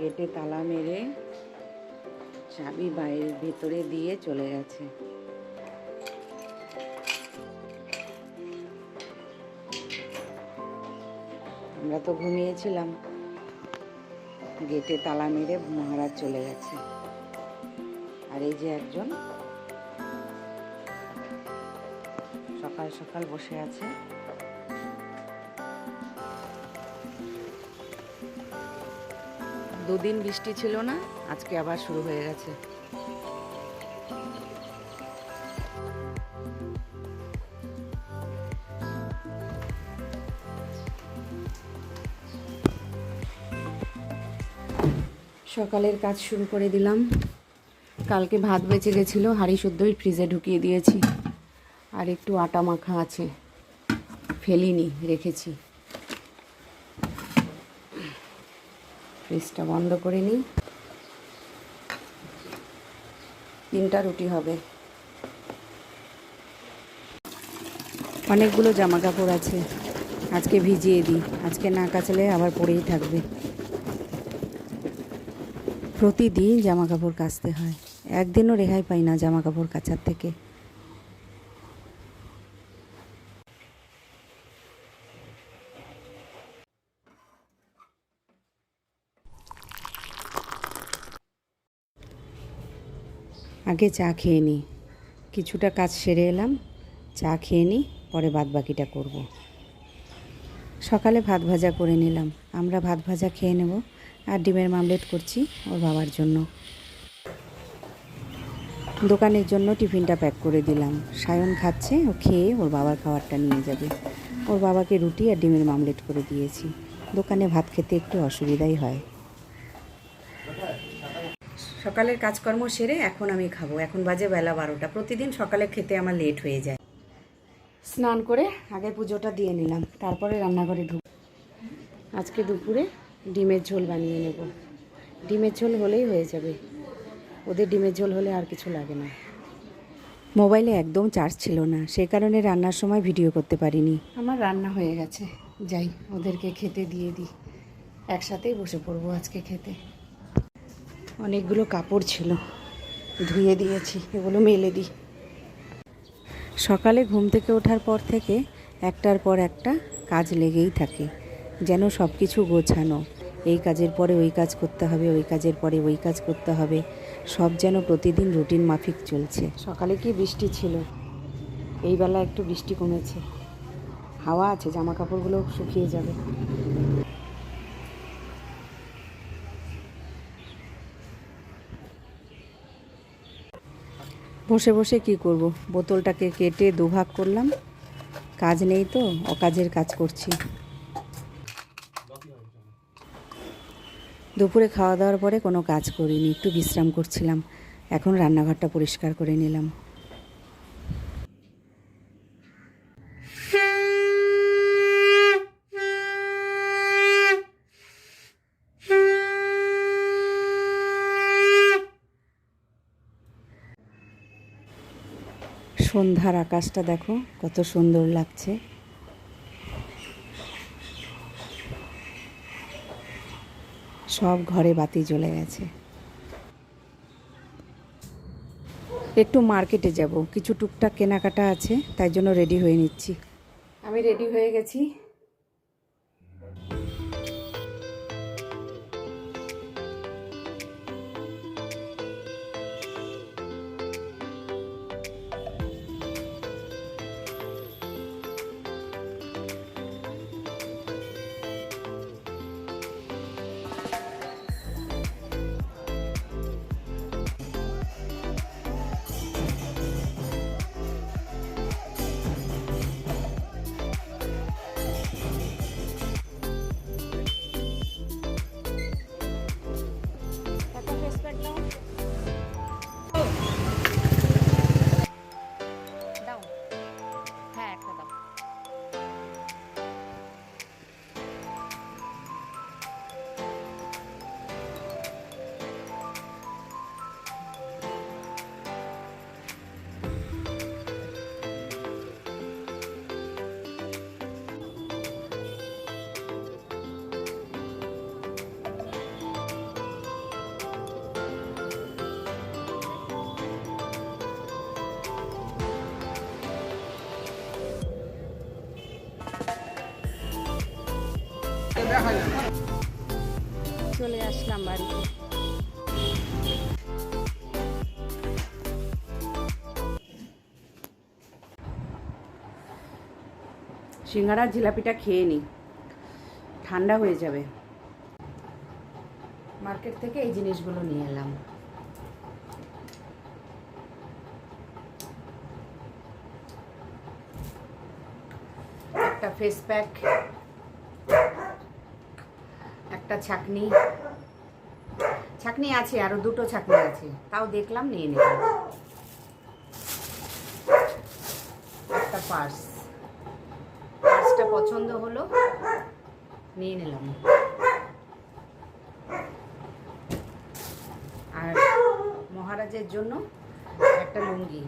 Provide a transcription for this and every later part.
গেটে তালা মেরে চাবি বাইরের ভেতরে দিয়ে চলে গেছে। আমরা তো ঘুমিয়েছিলাম। গেটে তালা মেরে মহারাজ চলে গেছে। আর এই যে একজন সকাল সকাল বসে আছে। দুদিন বৃষ্টি ছিল না, আজকে আবার শুরু হয়ে গেছে। সকালের কাজ শুরু করে দিলাম। কালকে ভাত বেঁচে গেছিল, হাঁড়ি শুদ্ধই ফ্রিজে ঢুকিয়ে দিয়েছি। আর একটু আটা মাখা আছে, ফেলিনি, রেখেছি। ফ্রিজটা বন্ধ করে নিই। তিনটা রুটি হবে। অনেকগুলো জামা কাপড় আছে। আজকে ভিজিয়ে দিই। আজকে না কাচলে আবার পরেই থাকবে। প্রতিদিন জামা কাপড় কাচতে হয়। একদিনও রেহাই পাই না জামা কাপড় কাচার থেকে। আগে চা খেয়ে নিই কিছুটা কাজ সেরে এলাম, চা খেয়ে নিই পরে বাদ বাকিটা করব। সকালে ভাত ভাজা করে নিলাম। আমরা ভাত ভাজা খেয়ে নেব আর ডিমের মামলেট করছি ওর বাবার জন্য। দোকানের জন্য টিফিনটা প্যাক করে দিলাম। সায়ন খাচ্ছে, ও খেয়ে ওর বাবার খাবারটা নিয়ে যাবে। ওর বাবাকে রুটি আর ডিমের মামলেট করে দিয়েছি। দোকানে ভাত খেতে একটু অসুবিধাই হয়। সকালের কাজকর্ম সেরে এখন আমি খাব। এখন বাজে বেলা বারোটা। প্রতিদিন সকালে খেতে আমার লেট হয়ে যায়। স্নান করে আগে পুজোটা দিয়ে নিলাম, তারপরে রান্নাঘরে ঢুক আজকে দুপুরে ডিমের ঝোল বানিয়ে নেব। ডিমের ঝোল হলেই হয়ে যাবে। ওদের ডিমের ঝোল হলে আর কিছু লাগে না। মোবাইলে একদম চার্জ ছিল না, সে কারণে রান্নার সময় ভিডিও করতে পারিনি। আমার রান্না হয়ে গেছে। যাই, ওদেরকে খেতে দিয়ে দিই। একসাথেই বসে পড়ব আজকে খেতে। অনেকগুলো কাপড় ছিল। ধুয়ে দিয়েছি, এগুলো মেলে দিই। সকালে ঘুম থেকে ওঠার পর থেকে একটার পর একটা কাজ লেগেই থাকে। যেন সব কিছু গোছানো। এই কাজের পরে ওই কাজ করতে হবে, ওই কাজের পরে ওই কাজ করতে হবে। সব যেন প্রতিদিন রুটিন মাফিক চলছে। সকালে কি বৃষ্টি ছিল? এই বেলা একটু বৃষ্টি কমেছে। হাওয়া আছে, জামা কাপড়গুলো শুকিয়ে যাবে। বসে বসে কি করব? বোতলটাকে কেটে দুভাগ করলাম। কাজ নেই তো, অকাজের কাজ করছি। দুপুরে খাওয়া দাওয়ার পরে কোনো কাজ করিনি, একটু বিশ্রাম করছিলাম। এখন রান্নাঘরটা পরিষ্কার করে নিলাম। সন্ধ্যার আকাশটা দেখো, কত সুন্দর লাগছে। সব ঘরে বাতি জ্বলে গেছে। একটু মার্কেটে যাব, কিছু টুকটাক কেনাকাটা আছে, তাই জন্য রেডি হয়ে নিচ্ছি। আমি রেডি হয়ে গেছি। চলে আসলাম বাড়িতে। সিঙ্গারা জিলাপিটা খেয়ে নি। ঠান্ডা হয়ে যাবে। মার্কেট থেকে এই জিনিসগুলো নিয়ে এলাম। একটা ফেস প্যাক একটা ছাকনি। ছাকনি আছে, আরও দুটো ছাকনি আছে। তাও দেখলাম, নিয়ে নিলাম। একটা পার্স। পার্সটা পছন্দ হলো, নিয়ে নিলাম। আর মহারাজের জন্য একটা লুঙ্গি।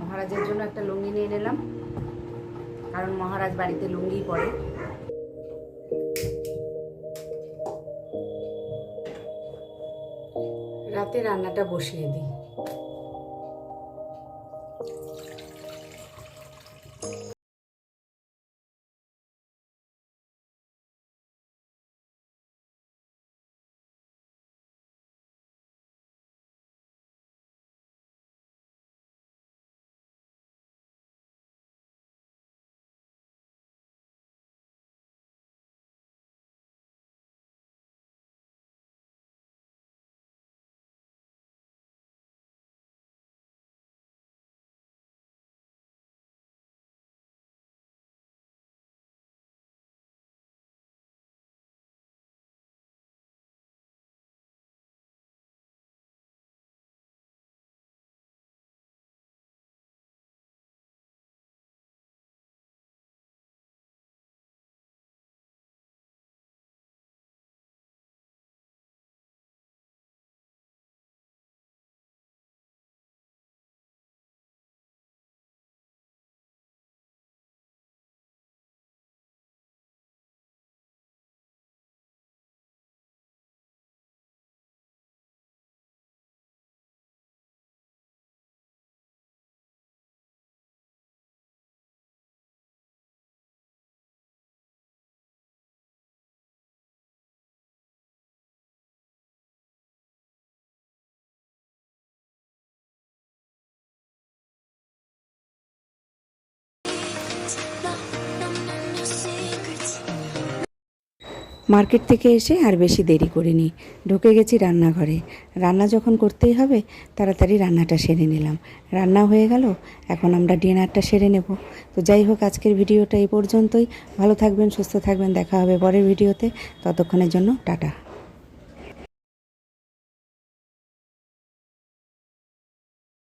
মহারাজের জন্য একটা লুঙ্গি নিয়ে নিলাম। কারণ মহারাজ বাড়িতে লুঙ্গি পরে। রাতে রান্নাটা বসিয়ে দিই। মার্কেট থেকে এসে আর বেশি দেরি করিনি। ঢুকে গেছি রান্নাঘরে। রান্না যখন করতেই হবে, তাড়াতাড়ি রান্নাটা সেরে নিলাম। রান্না হয়ে গেল, এখন আমরা ডিনারটা সেরে নেব। তো যাই হোক, আজকের ভিডিওটা এই পর্যন্তই। ভালো থাকবেন, সুস্থ থাকবেন। দেখা হবে পরের ভিডিওতে। ততক্ষণের জন্য টাটা।